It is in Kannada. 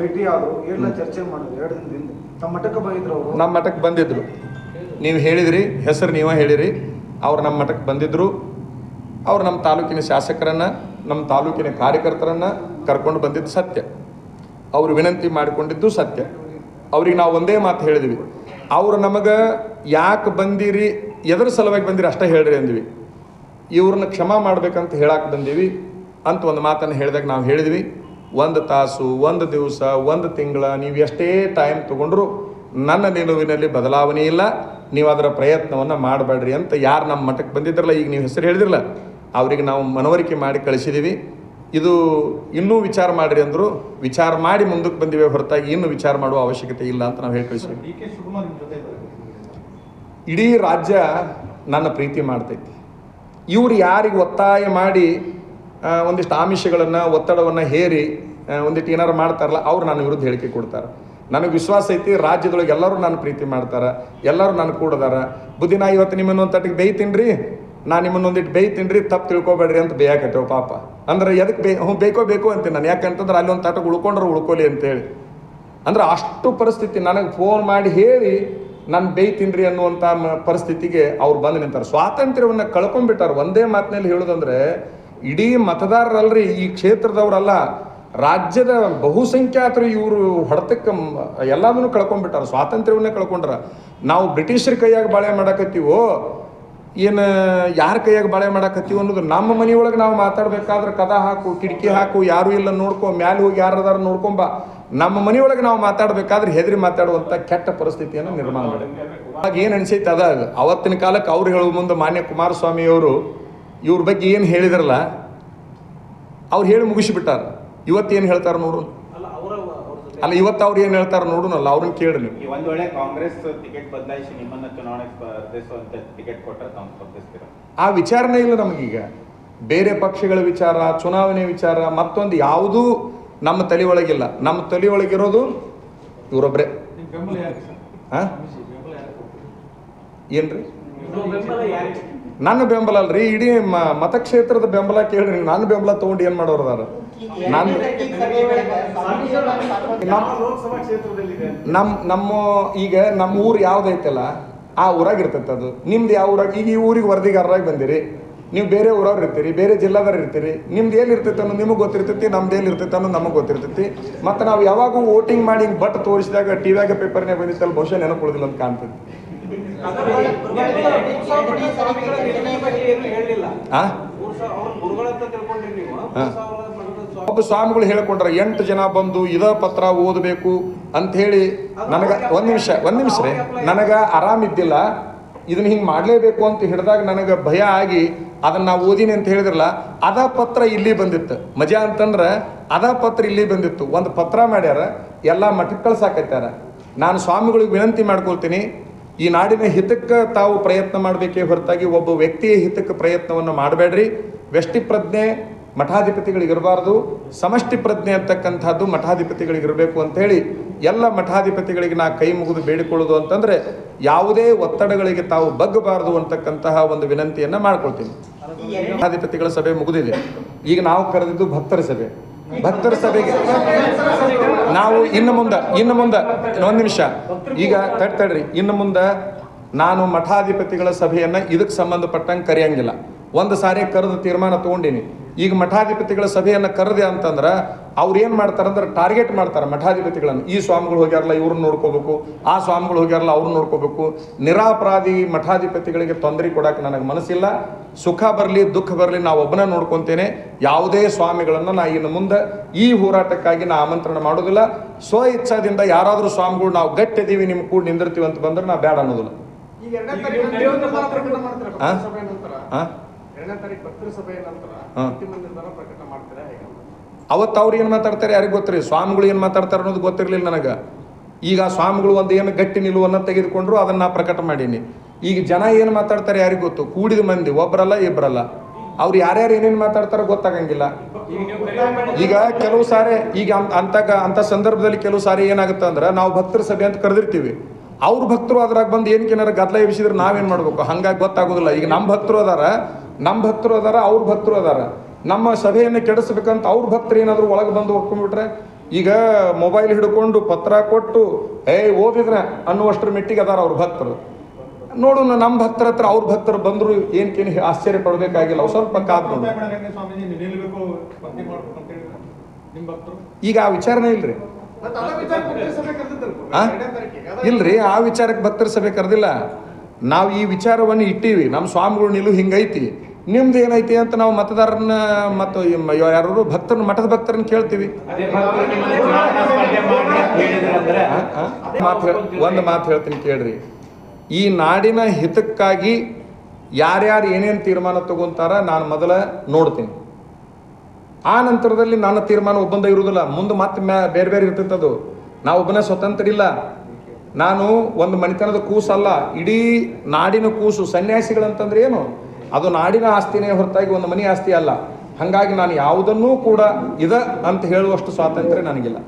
ಭೇಟಿ ಎಲ್ಲ ಚರ್ಚೆ ಮಾಡಿದ್ರು, ಎರಡು ದಿನದಿಂದ ತಮ್ಮ ಮಠಕ್ಕೆ ಬಂದಿದ್ರು ಅವರು. ನಮ್ಮ ಮಠಕ್ಕೆ ಬಂದಿದ್ರು. ನೀವು ಹೇಳಿದ್ರಿ, ಹೆಸರು ನೀವೇ ಹೇಳಿರಿ. ಅವ್ರು ನಮ್ಮ ಮಠಕ್ಕೆ ಬಂದಿದ್ದರು ಅವ್ರು ನಮ್ಮ ತಾಲೂಕಿನ ಶಾಸಕರನ್ನು, ನಮ್ಮ ತಾಲೂಕಿನ ಕಾರ್ಯಕರ್ತರನ್ನು ಕರ್ಕೊಂಡು ಬಂದಿದ್ದು ಸತ್ಯ. ಅವರು ವಿನಂತಿ ಮಾಡಿಕೊಂಡಿದ್ದು ಸತ್ಯ. ಅವ್ರಿಗೆ ನಾವು ಒಂದೇ ಮಾತು ಹೇಳಿದ್ವಿ. ಅವರು ನಮಗೆ ಯಾಕೆ ಬಂದಿರಿ, ಎದ್ರ ಸಲುವಾಗಿ ಬಂದಿರಿ ಅಷ್ಟೇ ಹೇಳ್ರಿ ಅಂದ್ವಿ. ಇವ್ರನ್ನ ಕ್ಷಮಾ ಮಾಡ್ಬೇಕಂತ ಹೇಳಕ್ಕೆ ಬಂದೀವಿ ಅಂತ ಒಂದು ಮಾತನ್ನು ಹೇಳಿದಾಗ ನಾವು ಹೇಳಿದ್ವಿ. ಒಂದು ತಾಸು ಒಂದು ದಿವಸ ಒಂದು ತಿಂಗಳ ನೀವು ಎಷ್ಟೇ ಟೈಮ್ ತಗೊಂಡ್ರು ನನ್ನ ನಿಲುವಿನಲ್ಲಿ ಬದಲಾವಣೆ ಇಲ್ಲ. ನೀವು ಅದರ ಪ್ರಯತ್ನವನ್ನು ಮಾಡಬೇಡ್ರಿ ಅಂತ ಯಾರು ನಮ್ಮ ಮಠಕ್ಕೆ ಬಂದಿದ್ರಲ್ಲ ಈಗ ನೀವು ಹೆಸರು ಹೇಳಿದ್ರಲ್ಲ ಅವರಿಗೆ ನಾವು ಮನವರಿಕೆ ಮಾಡಿ ಕಳಿಸಿದ್ದೀವಿ ಇದು ಇನ್ನೂ ವಿಚಾರ ಮಾಡಿರಿ ಅಂದರು ವಿಚಾರ ಮಾಡಿ ಮುಂದಕ್ಕೆ ಬಂದಿವೆ ಹೊರತಾಗಿ ಇನ್ನೂ ವಿಚಾರ ಮಾಡುವ ಅವಶ್ಯಕತೆ ಇಲ್ಲ ಅಂತ ನಾವು ಹೇಳಿ ಕಳಿಸಿದ್ವಿ ಇಡೀ ರಾಜ್ಯ ನನ್ನ ಪ್ರೀತಿ ಮಾಡ್ತೈತಿ. ಇವರು ಯಾರಿಗೆ ಒತ್ತಾಯ ಮಾಡಿ ಒಂದಿಷ್ಟು ಆಮಿಷಗಳನ್ನು, ಒತ್ತಡವನ್ನು ಹೇರಿ ಒಂದಿಷ್ಟು ಏನಾರು ಮಾಡ್ತಾರಲ್ಲ, ಅವ್ರು ನನ್ನ ವಿರುದ್ಧ ಹೇಳಿಕೆ ಕೊಡ್ತಾರೆ. ನನಗೆ ವಿಶ್ವಾಸ ಐತಿ, ರಾಜ್ಯದೊಳಗೆ ಎಲ್ಲರೂ ನನ್ನ ಪ್ರೀತಿ ಮಾಡ್ತಾರೆ, ಎಲ್ಲರೂ ನನ್ನ ಕೂಡದಾರ. ಬುದ್ಧಿ ಇವತ್ತು ನಿಮ್ಮನ್ನು ಒಂದು ತಟ್ಟಿಗೆ ಬೇಯ್ತೀನಿ ರೀ ನಾನು ನಿಮ್ಮನ್ನು ಒಂದಿಟ್ಟು ಬೇಯ್ತೀನಿ ರೀ ತಪ್ಪು ತಿಳ್ಕೊಬೇಡ್ರಿ ಅಂತ ಬೇಯಾಕತ್ತೇವೆ ಪಾಪ. ಅಂದ್ರೆ ಎದಕ್ಕೆ ಬೇ, ಹ್ಞೂ, ಬೇಕೋ, ಬೇಕು ಅಂತೀನಿ ನಾನು. ಯಾಕಂತಂದ್ರೆ ಅಲ್ಲಿ ಒಂದು ತಟಕ್ಕೆ ಉಳ್ಕೊಂಡ್ರೆ ಉಳ್ಕೊಲಿ ಅಂತೇಳಿ. ಅಂದ್ರೆ ಅಷ್ಟು ಪರಿಸ್ಥಿತಿ ನನಗೆ ಫೋನ್ ಮಾಡಿ ಹೇಳಿ, ನಾನು ಬೇಯ್ತೀನ್ರಿ ಅನ್ನುವಂಥ ಪರಿಸ್ಥಿತಿಗೆ ಅವ್ರು ಬಂದು ನಿಂತಾರೆ. ಸ್ವಾತಂತ್ರ್ಯವನ್ನು ಕಳ್ಕೊಂಡ್ಬಿಟ್ಟಾರೆ. ಒಂದೇ ಮಾತಿನಲ್ಲಿ ಹೇಳೋದಂದ್ರೆ ಇಡೀ ಮತದಾರರಲ್ರಿ ಈ ಕ್ಷೇತ್ರದವರಲ್ಲ, ರಾಜ್ಯದ ಬಹುಸಂಖ್ಯಾತರು ಇವರು ಹೊಡೆತಕ್ಕೆ ಎಲ್ಲದನ್ನು ಕಳ್ಕೊಂಡ್ಬಿಟ್ಟಾರ, ಸ್ವಾತಂತ್ರ್ಯವನ್ನೇ ಕಳ್ಕೊಂಡ್ರ ನಾವು ಬ್ರಿಟಿಷರ ಕೈಯಾಗ ಬಾಳೆ ಮಾಡಕತ್ತೀವೋ, ಏನು ಯಾರ ಕೈಯಾಗ ಬಾಳೆ ಮಾಡಕತ್ತೀವಿ ಅನ್ನೋದು ನಮ್ಮ ಮನೆಯೊಳಗೆ ನಾವು ಮಾತಾಡ್ಬೇಕಾದ್ರೆ ಕದ ಹಾಕು, ಕಿಟಕಿ ಹಾಕು, ಯಾರು ಇಲ್ಲ ನೋಡ್ಕೊ, ಮ್ಯಾಲೆ ಹೋಗಿ ಯಾರದಾರ ನೋಡ್ಕೊಂಬ ನಮ್ಮ ಮನೆಯೊಳಗೆ ನಾವು ಮಾತಾಡ್ಬೇಕಾದ್ರೆ ಹೆದರಿ ಮಾತಾಡುವಂಥ ಕೆಟ್ಟ ಪರಿಸ್ಥಿತಿಯನ್ನು ನಿರ್ಮಾಣ ಮಾಡಿ ಆಗ ಏನು ಅನಿಸೈತೆ ಅದ. ಅವತ್ತಿನ ಕಾಲಕ್ಕೆ ಅವ್ರು ಹೇಳುವ ಮುಂದೆ ಮಾನ್ಯ ಕುಮಾರಸ್ವಾಮಿಯವರು ಇವ್ರ ಬಗ್ಗೆ ಏನು ಹೇಳಿದ್ರಲ್ಲ ಅವ್ರು ಹೇಳಿ ಮುಗಿಸಿಬಿಟ್ಟಾರ. ಏನು ಹೇಳ್ತಾರೆ ನೋಡು. ಅಲ್ಲ ಅವರ ಅಲ್ಲ ಇವತ್ತು ಅವ್ರು ಏನು ಹೇಳ್ತಾರೆ ನೋಡೋಣಲ್ಲ ಅವ್ರನ್ನ ಕೇಳಿ ನೀವು. ಒಂದು ವೇಳೆ ಕಾಂಗ್ರೆಸ್ ಟಿಕೆಟ್ ಬದಲಾಯಿಸಿ ನಿಮ್ಮನ್ನ ಚುನಾವಣೆ ಸ್ಪರ್ಧಿಸುವಂತ ಟಿಕೆಟ್ ಕೊಟ್ಟರೆ ತಾವು ಸ್ಪರ್ಧಿಸ್ತೀರಾ? ಆ ವಿಚಾರನೇ ಇಲ್ಲ ನಮಗೀಗ. ಬೇರೆ ಪಕ್ಷಗಳ ವಿಚಾರ ಚುನಾವಣೆ ವಿಚಾರ ಮತ್ತೊಂದು ಯಾವುದೂ ನಮ್ಮ ತಲೆ ಒಳಗಿಲ್ಲ. ನಮ್ಮ ತಲೆ ಒಳಗಿರೋದು ಇವರೊಬ್ಬರೇ ಹಾಂ? ಏನ್ರಿ? ನನ್ನ ಬೆಂಬಲ ಅಲ್ರಿ, ಇಡೀ ಮತಕ್ಷೇತ್ರದ ಬೆಂಬಲ ಕೇಳ್ರಿ ನನ್ನ ಬೆಂಬಲ ತಗೊಂಡು ಏನು ಮಾಡೋರು ಅದಾರ? ನಾನು ಕ್ಷೇತ್ರದಲ್ಲಿದೆ ನಮ್ಮ ಈಗ ನಮ್ಮ ಊರು ಯಾವ್ದೈತಲ್ಲ, ಆ ಊರಾಗ ಇರ್ತೈತೆ ಅದು. ನಿಮ್ದು ಯಾವ ಊರಾಗ ಈಗ ಈ ಊರಿಗೆ ವರದಿಗಾರರಾಗಿ ಬಂದಿರಿ. ನೀವು ಬೇರೆ ಊರವ್ರು ಇರ್ತೀರಿ, ಬೇರೆ ಜಿಲ್ಲಾದವ್ರು ಇರ್ತೀರಿ. ನಿಮ್ದು ಏನು ಇರ್ತೈತೆ ಅನ್ನೋದು ನಿಮಗೆ ಗೊತ್ತಿರ್ತೈತಿ, ನಮ್ದು ಏನು ಇರ್ತೈತೆ ಅನ್ನೋದು ನಮಗೆ ಗೊತ್ತಿರ್ತೈತಿ. ಮತ್ತು ನಾವು ಯಾವಾಗೂ ವೋಟಿಂಗ್ ಮಾಡಿ ಬಟ್ ತೋರಿಸಿದಾಗ ಟಿ ವ್ಯಾಗ ಪೇಪರ್ನೇ ಬಂದಿತ್ತಲ್ಲ, ಬಹುಶಃ ನೆನಪುಳಿದಿಲ್ಲ ಅಂತ ಕಾಣ್ತದೆ ಒಬ್ಬ ಸ್ವಾಮಿಗಳು ಹೇಳ್ಕೊಂಡ್ರ, ಎಂಟು ಜನ ಬಂದು ಇದ ಪತ್ರ ಓದಬೇಕು ಅಂತ ಹೇಳಿ ನನಗೆ ಒಂದು ನಿಮಿಷ ಒಂದು ನಿಮಿಷ ರೀ. ನನಗೆ ಆರಾಮಿದ್ದಿಲ್ಲ ಇದನ್ನ ಹಿಂಗೆ ಮಾಡಲೇಬೇಕು ಅಂತ ಹಿಡಿದಾಗ ನನಗೆ ಭಯ ಆಗಿ ಅದನ್ನ ನಾವು ಓದಿನಿ ಅಂತ ಹೇಳಿದ್ರಲ್ಲ, ಅದ ಪತ್ರ ಇಲ್ಲಿ ಬಂದಿತ್ತು. ಮಜಾ ಅಂತಂದ್ರೆ ಅದ ಪತ್ರ ಇಲ್ಲಿ ಬಂದಿತ್ತು. ಒಂದು ಪತ್ರ ಮಾಡ್ಯಾರ, ಎಲ್ಲ ಮಠಕ್ಕೆ ಕಳ್ಸಾಕತ್ಯಾರ ನಾನು ಸ್ವಾಮಿಗಳಿಗೆ ವಿನಂತಿ ಮಾಡ್ಕೊಳ್ತೀನಿ ಈ ನಾಡಿನ ಹಿತಕ್ಕೆ ತಾವು ಪ್ರಯತ್ನ ಮಾಡಬೇಕೇ ಹೊರತಾಗಿ ಒಬ್ಬ ವ್ಯಕ್ತಿಯ ಹಿತಕ್ಕೆ ಪ್ರಯತ್ನವನ್ನು ಮಾಡಬೇಡ್ರಿ. ವ್ಯಷ್ಟಿ ಪ್ರಜ್ಞೆ ಮಠಾಧಿಪತಿಗಳಿಗಿರಬಾರ್ದು. ಸಮಷ್ಟಿ ಪ್ರಜ್ಞೆ ಅಂತಕ್ಕಂಥದ್ದು ಮಠಾಧಿಪತಿಗಳಿಗಿರಬೇಕು ಅಂಥೇಳಿ ಎಲ್ಲ ಮಠಾಧಿಪತಿಗಳಿಗೆ ನಾ ಕೈ ಮುಗಿದು ಬೇಡಿಕೊಳ್ಳೋದು ಅಂತಂದರೆ ಯಾವುದೇ ಒತ್ತಡಗಳಿಗೆ ತಾವು ಬಗ್ಗಬಾರದು ಅಂತಕ್ಕಂತಹ ಒಂದು ವಿನಂತಿಯನ್ನು ಮಾಡ್ಕೊಳ್ತೀನಿ. ಮಠಾಧಿಪತಿಗಳ ಸಭೆ ಮುಗಿದಿದೆ. ಈಗ ನಾವು ಕರೆದಿದ್ದು ಭಕ್ತರ ಸಭೆ. ಭಕ್ತರ ಸಭೆಗೆ. ನಾವು ಇನ್ನು ಮುಂದೆ ಇನ್ನು ಮುಂದೆ, ಒಂದು ನಿಮಿಷ. ಈಗ ತಡ್ತಡ್ರಿ, ಇನ್ನು ಮುಂದೆ ನಾನು ಮಠಾಧಿಪತಿಗಳ ಸಭೆಯನ್ನು ಇದಕ್ಕೆ ಸಂಬಂಧಪಟ್ಟಂಗೆ ಕರೆಯಂಗಿಲ್ಲ. ಒಂದು ಸಾರಿ ಕರೆದು ತೀರ್ಮಾನ ತಗೊಂಡಿನಿ. ಈಗ ಮಠಾಧಿಪತಿಗಳ ಸಭೆಯನ್ನು ಕರೆದೆ ಅಂತಂದ್ರೆ ಅವ್ರು ಏನು ಮಾಡ್ತಾರೆ ಅಂದ್ರೆ ಟಾರ್ಗೆಟ್ ಮಾಡ್ತಾರೆ ಮಠಾಧಿಪತಿಗಳನ್ನು. ಈ ಸ್ವಾಮಿಗಳು ಹೋಗ್ಯಾರಲ್ಲ ಇವ್ರನ್ನ ನೋಡ್ಕೋಬೇಕು. ಆ ಸ್ವಾಮಿಗಳು ಹೋಗ್ಯಾರಲ್ಲ ಅವ್ರನ್ನ ನೋಡ್ಕೋಬೇಕು. ನಿರಾಪರಾಧಿ ಮಠಾಧಿಪತಿಗಳಿಗೆ ತೊಂದರೆ ಕೊಡಕ್ಕೆ ನನಗೆ ಮನಸ್ಸಿಲ್ಲ. ಸುಖ ಬರಲಿ ದುಃಖ ಬರಲಿ ನಾವು ಒಬ್ಬನ ನೋಡ್ಕೊತೇನೆ. ಯಾವುದೇ ಸ್ವಾಮಿಗಳನ್ನು ನಾ ಇನ್ನು ಮುಂದೆ ಈ ಹೋರಾಟಕ್ಕಾಗಿ ನಾ ಆಮಂತ್ರಣ ಮಾಡೋದಿಲ್ಲ. ಸ್ವ ಇಚ್ಛಾದಿಂದ ಯಾರಾದರೂ ಸ್ವಾಮಿಗಳು ನಾವು ಗಟ್ಟಿದ್ದೀವಿ ನಿಮ್ಮ ಕೂಡ ನಿಂದಿರ್ತೀವಿ ಅಂತ ಬಂದ್ರೆ ನಾ ಬೇಡ ಅನ್ನೋದಿಲ್ಲ. ಹಾ? ಅವತ್ತು ಅವ್ರು ಏನು ಮಾತಾಡ್ತಾರೆ ಯಾರಿಗೆ ಗೊತ್ತಿರಿ? ಸ್ವಾಮಿಗಳು ಏನು ಮಾತಾಡ್ತಾರೆ ಅನ್ನೋದು ಗೊತ್ತಿರಲಿಲ್ಲ ನನಗೆ. ಈಗ ಸ್ವಾಮಿಗಳು ಒಂದು ಏನು ಗಟ್ಟಿ ನಿಲುವನ್ನು ತೆಗೆದುಕೊಂಡ್ರು ಅದನ್ನು ನಾ ಪ್ರಕಟ ಮಾಡೀನಿ. ಈಗ ಜನ ಏನು ಮಾತಾಡ್ತಾರೆ ಯಾರಿಗೆ ಗೊತ್ತು? ಕೂಡಿದ ಮಂದಿ ಒಬ್ಬರಲ್ಲ ಇಬ್ಬರಲ್ಲ ಅವ್ರು ಯಾರ್ಯಾರು ಏನೇನು ಮಾತಾಡ್ತಾರೋ ಗೊತ್ತಾಗಂಗಿಲ್ಲ. ಈಗ ಕೆಲವು ಸಾರಿ ಈಗ ಅಂತ ಅಂತ ಸಂದರ್ಭದಲ್ಲಿ ಕೆಲವು ಸಾರಿ ಏನಾಗುತ್ತೆ ಅಂದ್ರೆ ನಾವು ಭಕ್ತರ ಸಭೆ ಅಂತ ಕರೆದಿರ್ತೀವಿ. ಅವ್ರ ಭಕ್ತರು ಅದ್ರಾಗ ಬಂದು ಏನಕ್ಕೆ ಏನಾರು ಗದ್ದಲ ಎಬ್ಸಿದ್ರೆ ನಾವೇನು ಮಾಡ್ಬೇಕು? ಹಂಗಾಗಿ ಗೊತ್ತಾಗೋದಿಲ್ಲ. ಈಗ ನಮ್ಮ ಭಕ್ತರು ಅದಾರ ನಮ್ಮ ಭಕ್ತರು ಅದಾರ, ಅವ್ರ ಭಕ್ತರು ಅದಾರ. ನಮ್ಮ ಸಭೆಯನ್ನು ಕೆಡಿಸ್ಬೇಕಂತ ಅವ್ರ ಭಕ್ತರು ಏನಾದರೂ ಒಳಗೆ ಬಂದು ಹೊಡ್ಕೊಂಡ್ಬಿಟ್ರೆ ಈಗ ಮೊಬೈಲ್ ಹಿಡ್ಕೊಂಡು ಪತ್ರ ಕೊಟ್ಟು ಏಯ್ ಓದಿದ್ರೆ ಅನ್ನುವಷ್ಟರ ಮೆಟ್ಟಿಗೆ ಅದಾರ ಅವ್ರ ಭಕ್ತರು. ನೋಡು ನಮ್ಮ ಭಕ್ತರ ಹತ್ರ ಅವ್ರ ಭಕ್ತರು ಬಂದರು ಏನಕ್ಕೇನು ಆಶ್ಚರ್ಯ ಪಡಬೇಕಾಗಿಲ್ಲ. ಅವ್ರು ಸ್ವಲ್ಪ ಕಾದ್ ಈಗ ಆ ವಿಚಾರನೇ ಇಲ್ರಿ. ಇಲ್ರಿ, ಆ ವಿಚಾರಕ್ಕೆ ಭಕ್ತರ ಸಭೆ ಕರೆದಿಲ್ಲ. ನಾವು ಈ ವಿಚಾರವನ್ನು ಇಟ್ಟೀವಿ. ನಮ್ಮ ಸ್ವಾಮಿಗಳು ನಿಲು ಹಿಂಗೈತಿ. ನಿಮ್ದು ಏನೈತಿ ಅಂತ ನಾವು ಮತದಾರರನ್ನ ಮತ್ತು ಯಾರು ಭಕ್ತರನ್ನ ಮಠದ ಭಕ್ತರನ್ನ ಕೇಳ್ತೀವಿ? ಮಾತು ಒಂದು ಮಾತು ಹೇಳ್ತೀನಿ ಕೇಳ್ರಿ. ಈ ನಾಡಿನ ಹಿತಕ್ಕಾಗಿ ಯಾರ್ಯಾರು ಏನೇನು ತೀರ್ಮಾನ ತಗೊಂತಾರ ನಾನು ಮೊದಲ ನೋಡ್ತೀನಿ. ಆ ನಂತರದಲ್ಲಿ ನನ್ನ ತೀರ್ಮಾನ ಒಬ್ಬಂದ ಇರುವುದಿಲ್ಲ ಮುಂದೆ ಮತ್ತೆ ಮ್ಯಾ ಬೇರೆ ಬೇರೆ ಅದು. ನಾ ಒಬ್ಬನೇ ಸ್ವತಂತ್ರ ಇಲ್ಲ ನಾನು ಒಂದು ಮನೆತನದ ಕೂಸಲ್ಲ. ಇಡೀ ನಾಡಿನ ಕೂಸು. ಸನ್ಯಾಸಿಗಳಂತಂದ್ರೆ ಏನು? ಅದು ನಾಡಿನ ಆಸ್ತಿನೇ ಹೊರತಾಗಿ ಒಂದು ಮನೆ ಆಸ್ತಿ ಅಲ್ಲ. ಹಾಗಾಗಿ ನಾನು ಯಾವುದನ್ನೂ ಕೂಡ ಇದ ಅಂತ ಹೇಳುವಷ್ಟು ಸ್ವಾತಂತ್ರ್ಯ ನನಗಿಲ್ಲ.